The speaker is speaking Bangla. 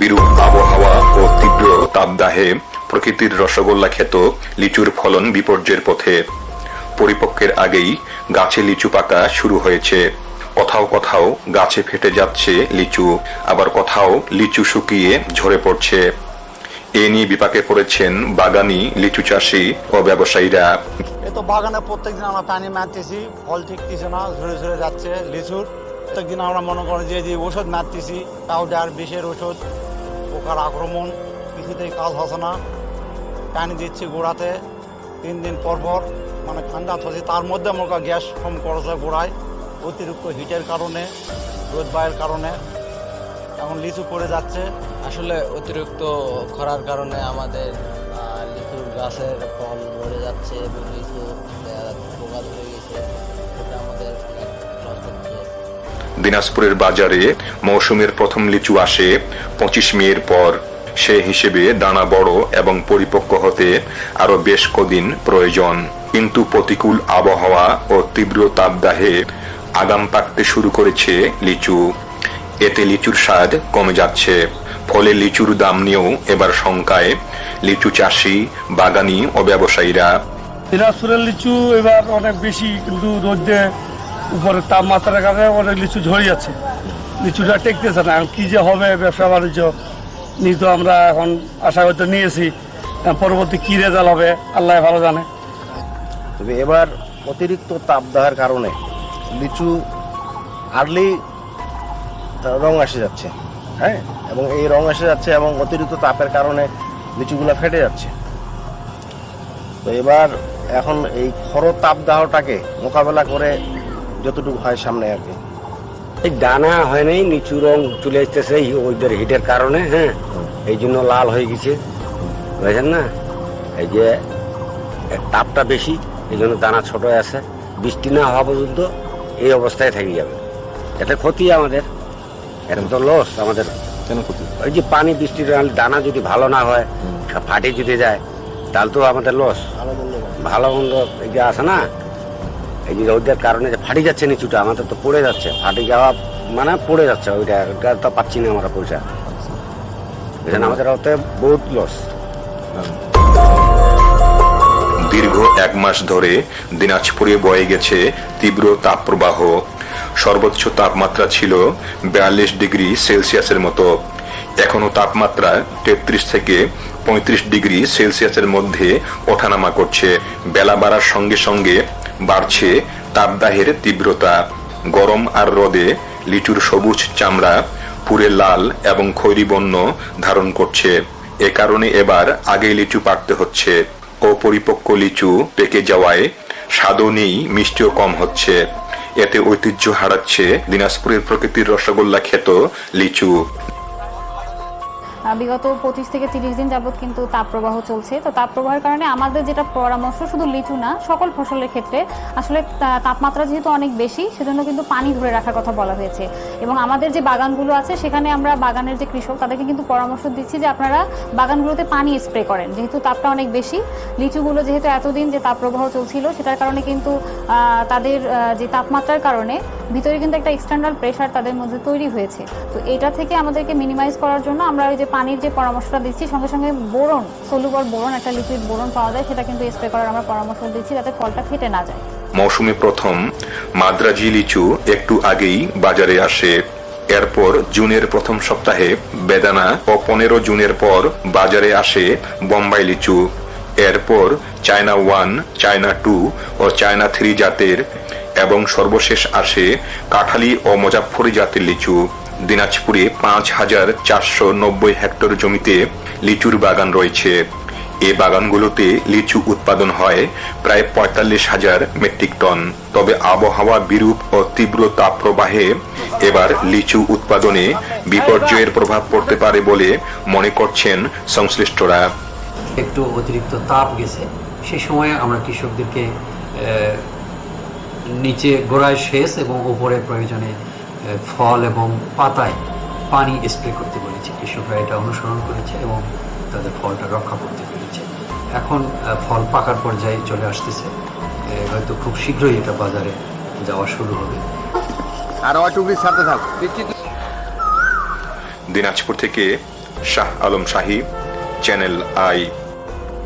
বিরূপ আবহাওয়া ও তীব্র তাপদাহে প্রকৃতির রসগোল্লা খেত লিচুর ফলন বিপর্যয়ের পথে। পরিপক্কের আগেই গাছে লিচু পাকা শুরু হয়েছে। কোথাও কোথাও গাছে ফেটে যাচ্ছে লিচু, আবার কোথাও লিচু শুকিয়ে ঝরে পড়ছে। এ নিয়ে বিপাকে পড়েছেন বাগানি লিচু চাষি ও ব্যবসায়ীরা। এ তো বাগানে প্রত্যেকদিন আমরা পানি মারতেছি, ফল ঠিকতেছে না, ঝরে ঝরে যাচ্ছে লিচুর। প্রত্যেকদিন আমরা মনে করি যে ওষুধ মারতেছি পাউডার বিষের ওষুধ পোকার আক্রমণ, কিছুতেই কাজ হচ্ছে না। পানি দিচ্ছি গোড়াতে, তিন দিন পর পর মানে ঠান্ডা হচ্ছে তার মধ্যে আমাকে গ্যাস কম করেছে গোড়ায়, অতিরিক্ত হিটের কারণে রোদ বায়ের কারণে। এখন লিচু পড়ে যাচ্ছে। আসলে অতিরিক্ত খরার কারণে আমাদের লিচুর গাছের ফল মরে যাচ্ছে এবং লিচু পোকা ধরে গেছে। দিনাজপুরের বাজারে মৌসুমের প্রথম লিচু আসে, পঁচিশ মের পর। সে হিসেবে দানা বড় এবং পরিপক্ক হতে আরও বেশ কদিন প্রয়োজন। কিন্তু প্রতিকূল আবহাওয়া ও তীব্র তাপদাহে আগাম পাকতে শুরু করেছে লিচু। এতে লিচুর স্বাদ কমে যাচ্ছে। ফলে লিচুর দাম নিয়েও এবার শঙ্কায় লিচু চাষি, বাগানি ও ব্যবসায়ীরা। দিনাজপুরের লিচু এবার অনেক বেশি কিন্তু রোদে উপরে তাপমাত্রার কারণে অনেক লিচু ঝরে যাচ্ছে। লিচুটা টেকতেছে না। এখন কি যে হবে ব্যবসা বাণিজ্য নিয়ে তো আমরা এখন আশা করতে নিয়েছি পরবর্তী কী রেজাল্ট হবে, আল্লাহ ভালো জানে। তবে এবার অতিরিক্ত তাপদাহের কারণে লিচু আর্লি রং এসে যাচ্ছে হ্যাঁ? এবং এই রং এসে যাচ্ছে এবং অতিরিক্ত তাপের কারণে লিচুগুলো ফেটে যাচ্ছে। তো এবার এখন এই খর তাপদাহটাকে মোকাবেলা করে যতটুকু হয় সামনে আর কি। এই দানা হয় নাই নিচু রং চলে আসতেছে ওইদের হিটের কারণে হ্যাঁ? এই জন্য লাল হয়ে গেছে। বুঝেছেন না? এই যে তাপটা বেশি এই জন্য দানা ছোট আছে। বৃষ্টি না হওয়া পর্যন্ত এই অবস্থায় থেকে যাবে। এটা ক্ষতি আমাদের। এটা তো লস আমাদের। কেন ক্ষতি? ওই যে পানি বৃষ্টির দানা যদি ভালো না হয় ফাটে যদি যায় তাহলে তো আমাদের লস ভালো মন্দ ভালো মন্দ এই যে আছে না এই যে ওদের কারণে যে ফাটি যাচ্ছে নিচুটা, আমাদের তো পড়ে যাচ্ছে। ফাটি যাওয়া মানে পড়ে যাচ্ছে, ওইটা ওইটা তো পাচ্ছি না আমরা পয়সা। বুঝলেন আমাদের ওতে বহুত লস দীর্ঘ এক মাস ধরে দিনাজপুরে বয়ে গেছে তীব্র তাপপ্রবাহ। সর্বোচ্চ তাপমাত্রা ছিল বিয়াল্লিশ ডিগ্রি সেলসিয়াসের মতো। এখনও তাপমাত্রা তেত্রিশ থেকে পঁয়ত্রিশ ডিগ্রি সেলসিয়াসের মধ্যে ওঠানামা করছে। বেলা বাড়ার সঙ্গে সঙ্গে বাড়ছে তাপদাহের তীব্রতা। গরম আর রোদে লিচুর সবুজ চামড়া পুরে লাল এবং খৈরি বর্ণ ধারণ করছে। এ কারণে এবার আগে লিচু পাকতে হচ্ছে। অপরিপক্ক লিচু পেকে যাওয়ায় স্বাদও নেই, মিষ্টিও কম হচ্ছে। এতে ঐতিহ্য হারাচ্ছে দিনাজপুরের প্রকৃতির রসগোল্লা খ্যাত লিচু। বিগত পঁচিশ থেকে তিরিশ দিন যাবত কিন্তু তাপপ্রবাহ চলছে। তো তাপপ্রবাহের কারণে আমাদের যেটা পরামর্শ, শুধু লিচু না, সকল ফসলের ক্ষেত্রে আসলে তাপমাত্রা যেহেতু অনেক বেশি, সেজন্য কিন্তু পানি ধরে রাখার কথা বলা হয়েছে। এবং আমাদের যে বাগানগুলো আছে, সেখানে আমরা বাগানের যে কৃষক, তাদেরকে কিন্তু পরামর্শ দিচ্ছি যে আপনারা বাগানগুলোতে পানি স্প্রে করেন। যেহেতু তাপটা অনেক বেশি, লিচুগুলো যেহেতু এতদিন যে তাপপ্রবাহ চলছিল, সেটার কারণে কিন্তু তাদের যে তাপমাত্রার কারণে ভিতরে কিন্তু একটা এক্সটার্নাল প্রেশার তাদের মধ্যে তৈরি হয়েছে। তো এটা থেকে আমাদেরকে মিনিমাইজ করার জন্য আমরা ওই যে পানির যে পরামর্শটা দিচ্ছি, সঙ্গে সঙ্গে বোরন সলুবর বোরন, একটা লিকুইড বোরন পাওয়া যায়, সেটা কিন্তু স্প্রে করার আমরা পরামর্শ দিচ্ছি যাতে ফলটা ফেটে না যায়। মৌসুমে প্রথম মাদ্রাজি লিচু একটু আগেই বাজারে আসে। এরপর জুনের প্রথম সপ্তাহে বেদানা ও পনেরো জুনের পর বাজারে আসে বোম্বাই লিচু। এরপর চায়না ওয়ান, চায়না টু ও চায়না থ্রি জাতের এবং সর্বশেষ আসে কাঠালি ও মোজাফফরি জাতের লিচু। দিনাজপুরে পাঁচ হাজার চারশো নব্বই হেক্টর জমিতে লিচুর বাগান রয়েছে। এ বাগানগুলোতে লিচু উৎপাদন হয় প্রায় পঁয়তাল্লিশ হাজার মেট্রিক টন। তবে আবহাওয়া বিরূপ ও তীব্র তাপপ্রবাহে এবার লিচু উৎপাদনে বিপর্যয়ের প্রভাব পড়তে পারে বলে মনে করছেন সংশ্লিষ্টরা। একটু অতিরিক্ত তাপ গেছে। সেই সময় আমরা কৃষকদেরকে নিচে গোড়ায় শেষ এবং উপরে প্রয়োজনে ফল এবং পাতায় পানি স্প্রে করতে বলেছি। কৃষকরা এটা অনুসরণ করেছে এবং তাদের ফলটা রক্ষা করতে পেরেছে। এখন ফল পাকার পর্যায়ে চলে আসতেছে। হয়তো খুব শীঘ্রই এটা বাজারে যাওয়া শুরু হবে। আর অটুকুর সাথে থাক। দিনাজপুর থেকে শাহ আলম শাহী চ্যানেল আই